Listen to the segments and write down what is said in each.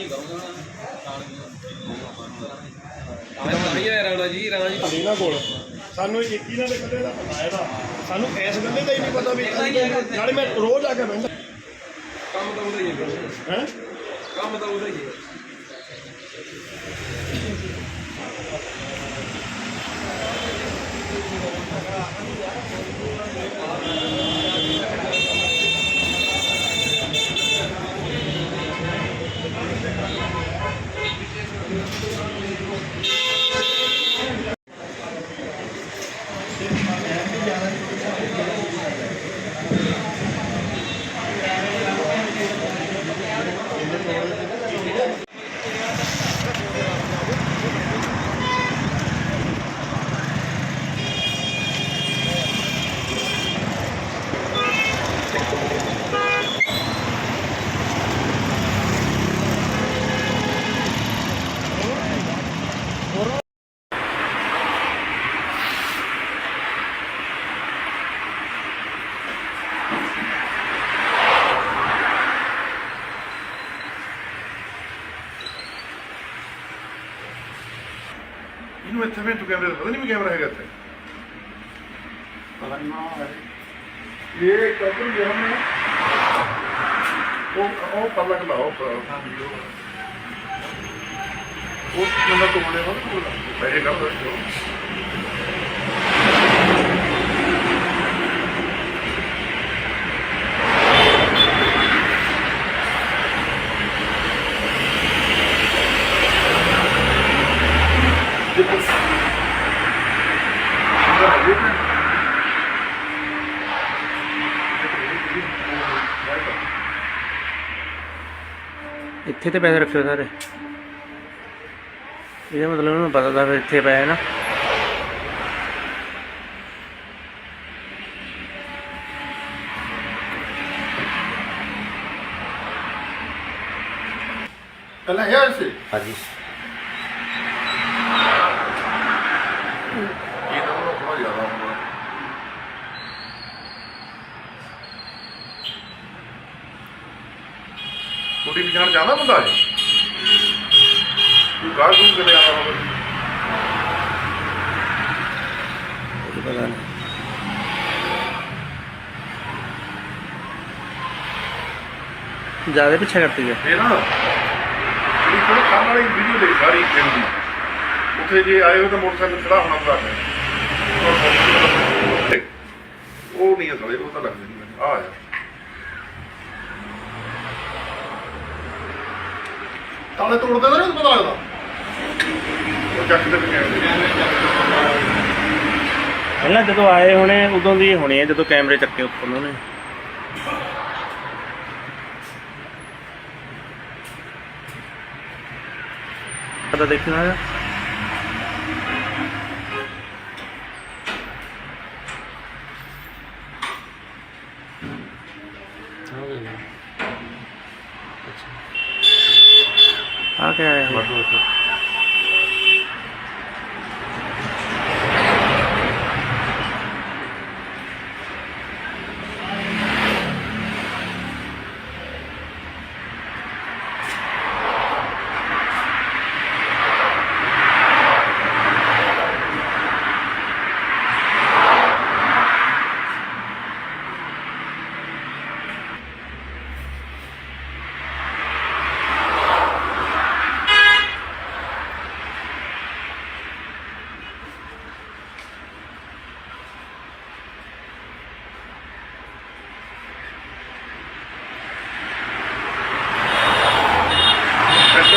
ਹੀ ਕਰੂੰਗਾ ਰਾਣਾ ਜੀ ਰਾਣਾ ਜੀ। ਇਹਨਾਂ ਕੋਲ। ਸਾਨੂੰ ਇੱਕ ਹੀ ਨਾਲ ਦੇ ਕੱਲੇ ਦਾ ਪਤਾ ਇਹਦਾ। ਸਾਨੂੰ ਇਸ ਗੱਲੇ ਦਾ ਹੀ ਨਹੀਂ ਪਤਾ ਵੀ ਕੱਲ੍ਹ ਨਾਲੇ ਮੈਂ ਰੋਜ਼ ਆ ਕੇ ਕੰਮ ਤਾਂ ਉਹਦਾ ਹੀ ਹੈ ਹੈ? ਕੰਮ ਤਾਂ ਉਹਦਾ ਹੀ ਹੈ। ਇਹਨੂੰ ਇੱਥੇ ਵੀ ਕੈਮਰੇ ਦਾ ਪਤਾ ਨਹੀਂ ਵੀ ਕੈਮਰਾ ਹੈਗਾ ਇੱਥੇ ਪਤਾ ਨਹੀਂ ਨਾ ਇਹ ਕਬਰ ਜਿਹੜਾ ਮੈਂ ਉਹ ਉਹ ਪਰਲਾ ਕਲਾ ਉਹ ਪਰਲਾ। ਉਹ ਨੰਬਰ ਤੋਂ ਬਣੇ ਹੋਣ। ਪੈਸੇ ਕਰ ਦੋ। ਇੱਥੇ ਤੇ ਪੈਸੇ ਰੱਖਿਓ ਸਾਰੇ। ਇਹਦਾ ਮਤਲਬ ਉਹਨਾਂ ਨੂੰ ਪਤਾ ਤਾਂ ਇੱਥੇ ਪਿਆ ਹੈ ਨਾ। ਪਹਿਲਾਂ ਹੈ ਇਸੇ ਹਾਂਜੀ। ਇਹ ਤਾਂ ਉਹਦਾ ਥੋੜਾ ਜ਼ਿਆਦਾ ਹੁੰਦਾ। ਛੋਟੀ ਪਛਾਣ ਜਾਣਾ ਬੰਦਾ ਹੈ ਗਾਹ ਗੂੰ ਕਿਤੇ ਆਉਂਦਾ ਹੋਵੇ ਇਹ ਪਤਾ ਨਹੀਂ ਜ਼ਿਆਦਾ ਪਿੱਛੇ ਕਰਤੀ ਹੈ ਇਹ ਨਾ ਜਿਹੜੀ ਥੋੜੀ ਕੰਮ ਵਾਲੀ ਵੀਡੀਓ ਦੇ ਸਾਰੀ ਫਿਲਮ ਦੀ ਉੱਥੇ ਜੇ ਆਏ ਹੋ ਤਾਂ ਮੋਟਰਸਾਈਕਲ ਖੜਾ ਹੋਣਾ ਪੜਾ ਉਹ ਨਹੀਂ ਅਸਲੇ ਉਹ ਤਾਂ ਲੱਗਦਾ ਨਹੀਂ। ਮੈਨੂੰ ਆ ਆ ਤਾਲੇ ਤੋੜਦੇ ਨਾ ਪਤਾ ਲੱਗਦਾ? ਉਹ ਚੱਕ ਦੇ ਪਹਿਲਾਂ ਜਦੋਂ ਆਏ ਹੋਣੇ ਉਦੋਂ ਦੀ ਹੋਣੀ ਹੈ ਜਦੋਂ ਕੈਮਰੇ ਚੱਕੇ ਉੱਪਰ ਉਹਨਾਂ। ਨੇ ਪਤਾ ਦੇਖਣਾ ਹੈ। こ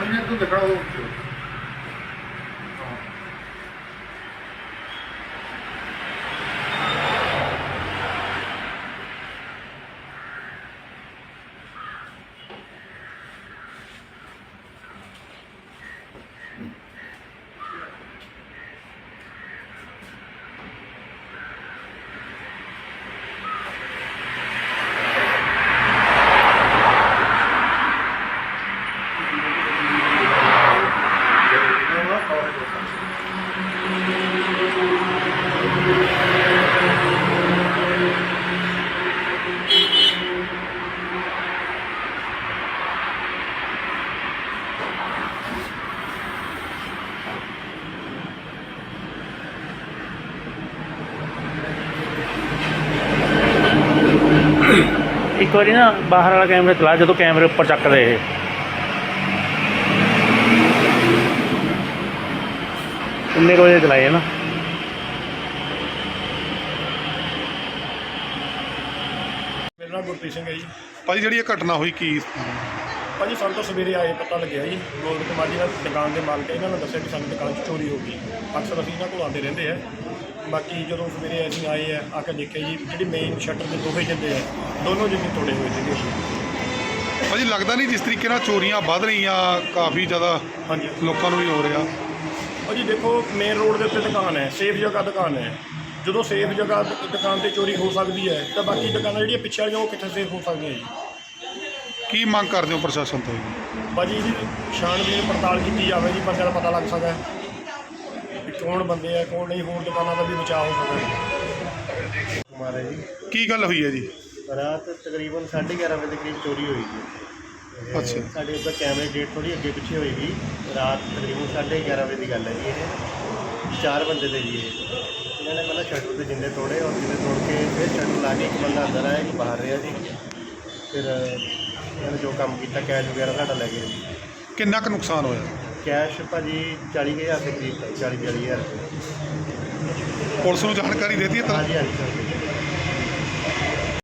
れにやったんだから ਇੱਕ ਵਾਰੀ ਨਾ ਬਾਹਰ ਵਾਲਾ ਕੈਮਰਾ ਚਲਾ ਜਦੋਂ ਕੈਮਰੇ ਉੱਪਰ ਚੱਕਦੇ ਇਹ। ਕਿੰਨੇ ਵਜੇ ਚਲਾਏ ਨਾ? ਮੇਰਾ ਨਾਮ ਗੁਰਪ੍ਰੀਤ ਸਿੰਘ ਹੈ ਜੀ। ਭਾਜੀ ਜਿਹੜੀ ਇਹ ਘਟਨਾ ਹੋਈ ਕੀ? ਭਾਜੀ ਸਾਨੂੰ ਤਾਂ ਸਵੇਰੇ ਆਏ ਪਤਾ ਲੱਗਿਆ ਜੀ। ਗੋਲਡ ਕੁਮਾਰ ਜੀ ਨਾਲ ਦੁਕਾਨ ਦੇ ਮਾਲਕ ਹੈ, ਇਹਨਾਂ ਨੇ ਦੱਸਿਆ ਕਿ ਸਾਡੀ ਦੁਕਾਨ 'ਚ ਚੋਰੀ ਹੋ ਗਈ। ਅਕਸਰ ਅਸੀਂ ਇਹਨਾਂ ਕੋਲ ਆਉਂਦੇ ਰਹਿੰਦੇ ਆ। ਬਾਕੀ ਜਦੋਂ ਸਵੇਰੇ ਅਸੀਂ ਆਏ ਆ ਆ ਕੇ ਦੇਖਿਆ ਜੀ ਜਿਹੜੀ ਮੇਨ ਸ਼ਟਰ ਦੇ ਦੋਵੇਂ ਜਿੰਦੇ ਆ ਦੋਨੋਂ ਜਿੰਦੇ ਤੋੜੇ ਹੋਏ ਸੀਗੇ ਭਾਜੀ ਲੱਗਦਾ ਨਹੀਂ ਜਿਸ ਤਰੀਕੇ ਨਾਲ ਚੋਰੀਆਂ ਵੱਧ ਰਹੀਆਂ ਕਾਫੀ ਜ਼ਿਆਦਾ ਹਾਂਜੀ। ਲੋਕਾਂ ਨੂੰ ਵੀ ਹੋ ਰਿਹਾ। ਭਾਜੀ ਦੇਖੋ ਮੇਨ ਰੋਡ ਦੇ ਉੱਤੇ ਦੁਕਾਨ ਹੈ ਸੇਫ ਜਗ੍ਹਾ ਦੁਕਾਨ ਹੈ। ਜਦੋਂ ਸੇਫ ਜਗ੍ਹਾ ਦੁਕਾਨ ਤੇ ਚੋਰੀ ਹੋ ਸਕਦੀ ਹੈ ਤਾਂ ਬਾਕੀ ਦੁਕਾਨਾਂ ਜਿਹੜੀਆਂ ਪਿੱਛੇ ਵਾਲੀਆਂ ਉਹ ਕਿੱਥੇ ਸੇਫ ਹੋ ਸਕਦੀਆਂ ਜੀ। ਕੀ ਮੰਗ ਕਰਦੇ ਹੋ ਪ੍ਰਸ਼ਾਸਨ ਤੋਂ? ਜੀ? ਭਾਜੀ ਇਹਦੀ ਛਾਣਬੀਨ ਪੜਤਾਲ ਕੀਤੀ ਜਾਵੇ ਜੀ ਬੰਦੇ ਦਾ ਪਤਾ ਲੱਗ ਸਕਦਾ ਹੈ। ਵੀ ਕੌਣ ਬੰਦੇ ਆ ਕੌਣ ਨਹੀਂ ਹੋਰ ਦੁਕਾਨਾਂ ਦਾ ਵੀ ਬਚਾਅ ਹੋ ਸਕਦਾ ਕੁਮਾਰ ਹੈ ਜੀ। ਕੀ ਗੱਲ ਹੋਈ ਹੈ ਜੀ? ਰਾਤ ਤਕਰੀਬਨ 11:30 ਵਜੇ ਦੇ ਕਰੀਬ ਚੋਰੀ ਹੋਈ ਜੀ। ਅੱਛਾ। ਸਾਡੇ ਉੱਧਰ ਕੈਮਰੇ ਡੇਟ ਥੋੜੀ ਅੱਗੇ ਪਿੱਛੇ ਹੋਈ ਵੀ ਰਾਤ ਤਕਰੀਬਨ 11:30 ਵਜੇ ਦੀ ਗੱਲ ਹੈ ਜੀ ਇਹ। ਚਾਰ ਬੰਦੇ ਤੇ ਜੀ ਇਹ। ਇਹਨਾਂ ਨੇ ਪਹਿਲਾਂ ਸ਼ਟਰ ਤੇ ਜਿੰਦੇ ਤੋੜੇ ਔਰ ਜਿੰਦੇ ਤੋੜ ਕੇ ਫਿਰ ਸ਼ਟਰ ਲਾ ਕੇ ਇੱਕ ਬੰਦਾ ਅੰਦਰ ਆਇਆ ਇੱਕ ਬਾਹਰ ਰਿਹਾ ਜੀ। ਫਿਰ ਇਹਨਾਂ ਨੇ ਜੋ ਕੰਮ ਕੀਤਾ ਕੈਸ਼ ਵਗੈਰਾ ਸਾਡਾ ਲੈ ਗਏ ਜੀ। ਕਿੰਨਾ ਕੁ ਨੁਕਸਾਨ ਹੋਇਆ? ਕੈਸ਼ ਭਾਜੀ 40000 ਦੇ ਕਰੀਬ 40 40000 ਰੁਪਏ। ਪੁਲਿਸ ਨੂੰ ਜਾਣਕਾਰੀ ਦੇਤੀ ਹੈ ਤਾਂ? ਹਾਂਜੀ ਹਾਂਜੀ ਸਰ।